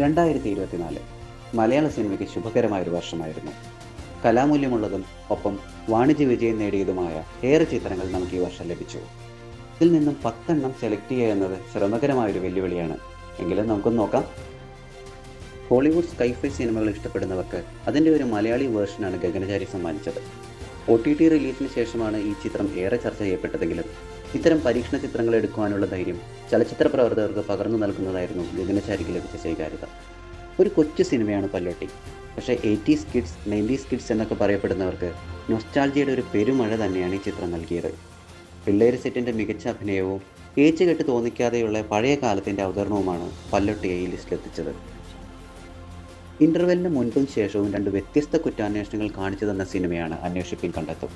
രണ്ടായിരത്തി ഇരുപത്തിനാല് മലയാള സിനിമയ്ക്ക് ശുഭകരമായ ഒരു വർഷമായിരുന്നു. കലാമൂല്യമുള്ളതും ഒപ്പം വാണിജ്യ വിജയം നേടിയതുമായ ഏറെ ചിത്രങ്ങൾ നമുക്ക് ഈ വർഷം ലഭിച്ചു. ഇതിൽ നിന്നും പത്തെണ്ണം സെലക്ട് ചെയ്യുക എന്നത് ശ്രമകരമായ ഒരു വെല്ലുവിളിയാണ്. എങ്കിലും നമുക്കൊന്ന് നോക്കാം. ഹോളിവുഡ് സ്കൈഫൈ സിനിമകൾ ഇഷ്ടപ്പെടുന്നവർക്ക് അതിന്റെ ഒരു മലയാളി വേർഷനാണ് ഗഗനചാരി സമ്മാനിച്ചത്. ഒ ടി ടി റിലീസിന് ശേഷമാണ് ഈ ചിത്രം ഏറെ ചർച്ച ചെയ്യപ്പെട്ടതെങ്കിലും ഇത്തരം പരീക്ഷണ ചിത്രങ്ങൾ എടുക്കുവാനുള്ള ധൈര്യം ചലച്ചിത്ര പ്രവർത്തകർക്ക് പകർന്നു നൽകുന്നതായിരുന്നു ഗഗനചാരിക്ക് ലഭിച്ച സ്വീകാര്യത ഒരു കൊച്ചു സിനിമയാണ് പല്ലോട്ടി. പക്ഷേ എയ്റ്റീസ് കിഡ്സ് നയന്റീസ് കിഡ്സ് എന്നൊക്കെ പറയപ്പെടുന്നവർക്ക് നൊസ്റ്റാൾജിയുടെ ഒരു പെരുമഴ തന്നെയാണ് ഈ ചിത്രം നൽകിയത്. പിള്ളേര് സെറ്റിന്റെ മികച്ച അഭിനയവും ഏച്ചു കെട്ട് തോന്നിക്കാതെയുള്ള പഴയ കാലത്തിന്റെ അവതരണവുമാണ് പല്ലൊട്ടിയെ ഈ ലിസ്റ്റിലെത്തിച്ചത് ഇന്റർവെല്ലിന് മുൻപും ശേഷവും രണ്ട് വ്യത്യസ്ത കുറ്റാന്വേഷണങ്ങൾ കാണിച്ചു തന്ന സിനിമയാണ് അന്വേഷിപ്പിൻ കണ്ടെത്തും.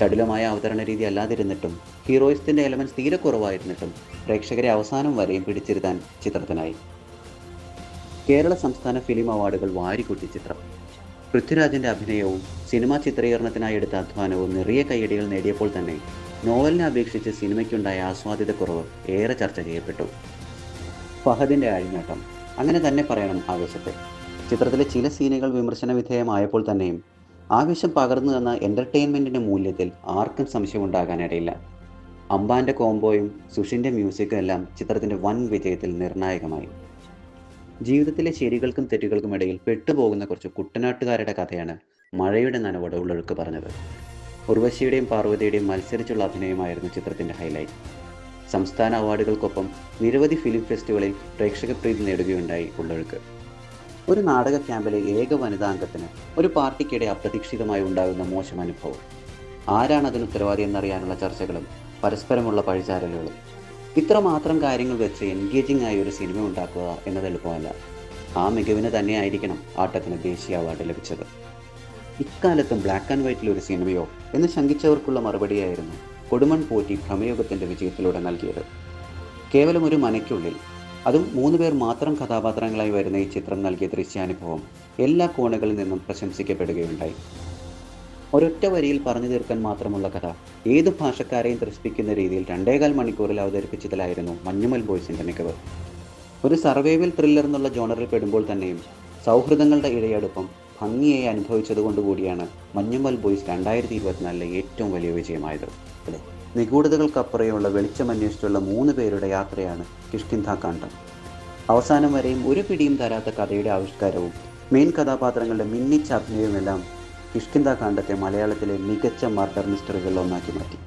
ചടുലമായ അവതരണ രീതി അല്ലാതിരുന്നിട്ടും ഹീറോയിസത്തിന്റെ എലമെൻസ് തീരെ കുറവായിരുന്നിട്ടും പ്രേക്ഷകരെ അവസാനം വരെയും പിടിച്ചിരുത്താൻ ചിത്രത്തിനായി. കേരള സംസ്ഥാന ഫിലിം അവാർഡുകൾ വാരിക്കൂട്ടി ചിത്രം. പൃഥ്വിരാജിന്റെ അഭിനയവും സിനിമാ ചിത്രീകരണത്തിനായി എടുത്ത അധ്വാനവും നിറയെ കൈയടികൾ നേടിയപ്പോൾ തന്നെ നോവലിനെ അപേക്ഷിച്ച് സിനിമയ്ക്കുണ്ടായ ആസ്വാദിതക്കുറവ് ഏറെ ചർച്ച ചെയ്യപ്പെട്ടു. ഫഹദിന്റെ അഴിഞ്ഞാട്ടം. അങ്ങനെ തന്നെ പറയണം ആവേശത്തെ. ചിത്രത്തിലെ ചില സീനുകൾ വിമർശന വിധേയമായപ്പോൾ തന്നെയും ആവേശം പകർന്നു തന്ന എന്റർടൈൻമെന്റിന്റെ മൂല്യത്തിൽ ആർക്കും സംശയമുണ്ടാകാനിടയില്ല. അംബാന്റെ കോംബോയും സുഷിന്റെ മ്യൂസിക്കും എല്ലാം ചിത്രത്തിന്റെ വൻ വിജയത്തിൽ നിർണായകമായി. ജീവിതത്തിലെ ശരികൾക്കും തെറ്റുകൾക്കും ഇടയിൽ പെട്ടുപോകുന്ന കുറച്ച് കുട്ടനാട്ടുകാരുടെ കഥയാണ് മഴയുടെ നനവോടെ ഉള്ളൊഴുക്ക് പറഞ്ഞത്. ഉർവശിയുടെയും പാർവതിയുടെയും മത്സരിച്ചുള്ള അഭിനയമായിരുന്നു ചിത്രത്തിന്റെ ഹൈലൈറ്റ് സംസ്ഥാന അവാർഡുകൾക്കൊപ്പം നിരവധി ഫിലിം ഫെസ്റ്റിവലിൽ പ്രേക്ഷക പ്രീതി നേടുകയുണ്ടായി ഉള്ളൊഴുക്ക്. ഒരു നാടക ക്യാമ്പിലെ ഏക വനിതാ അംഗത്തിന് ഒരു പാർട്ടിക്കിടെ അപ്രതീക്ഷിതമായി ഉണ്ടാകുന്ന മോശം അനുഭവം. ആരാണ് അതിന് ഉത്തരവാദി എന്നറിയാനുള്ള ചർച്ചകളും പരസ്പരമുള്ള പഴിചാരലുകളും? ഇത്രമാത്രം കാര്യങ്ങൾ വെച്ച് എൻഗേജിംഗ് ആയി ഒരു സിനിമ ഉണ്ടാക്കുക എന്നത് എളുപ്പമല്ല. ആ മികവിന് തന്നെയായിരിക്കണം ആട്ടത്തിന് ദേശീയ അവാർഡ് ലഭിച്ചത്. ഇക്കാലത്തും ബ്ലാക്ക് ആൻഡ് വൈറ്റിൽ ഒരു സിനിമയോ എന്ന് ശങ്കിച്ചവർക്കുള്ള മറുപടിയായിരുന്നു കൊടുമൺ പോറ്റി ഭ്രമയുഗത്തിന്റെ വിജയത്തിലൂടെ നൽകിയത്. കേവലം ഒരു മനയ്ക്കുള്ളിൽ അതും മൂന്ന് പേർ മാത്രം കഥാപാത്രങ്ങളായി വരുന്ന ഈ ചിത്രം നൽകിയ ദൃശ്യാനുഭവം എല്ലാ കോണുകളിൽ നിന്നും പ്രശംസിക്കപ്പെടുകയുണ്ടായി. ഒരൊറ്റ വരിയിൽ പറഞ്ഞു തീർക്കാൻ മാത്രമുള്ള കഥ ഏത് ഭാഷക്കാരെയും ത്രസിപ്പിക്കുന്ന രീതിയിൽ രണ്ടേകാൽ മണിക്കൂറിൽ അവതരിപ്പിച്ചതിലായിരുന്നു മഞ്ഞുമൽ ബോയ്സിന്റെ മികവ്. ഒരു സർവൈവൽ ത്രില്ലർ എന്നുള്ള ജോണറിൽ പെടുമ്പോൾ തന്നെയും സൗഹൃദങ്ങളുടെ ഇടയടുപ്പം ഭംഗിയായി അനുഭവിച്ചതുകൊണ്ടുകൂടിയാണ് മഞ്ഞുമൽ ബോയ്സ് രണ്ടായിരത്തി ഇരുപത്തിനാലിലെ ഏറ്റവും വലിയ വിജയമായത്. അതെ നിഗൂഢതകൾക്കപ്പുറയുള്ള വെളിച്ചമന്വേഷിച്ചുള്ള മൂന്ന് പേരുടെ യാത്രയാണ് കിഷ്കിന്ധാകാന്ഡം അവസാനം വരെയും ഒരു പിടിയും തരാത്ത കഥയുടെ ആവിഷ്കാരവും മെയിൻ കഥാപാത്രങ്ങളുടെ മിന്നിച്ച അഭിനയവുമെല്ലാം കിഷ്കിന്ധാകാന്ഡത്തെ മലയാളത്തിലെ മികച്ച മർഡർ മിസ്റ്ററികളിൽ ഒന്നാക്കി മാറ്റി.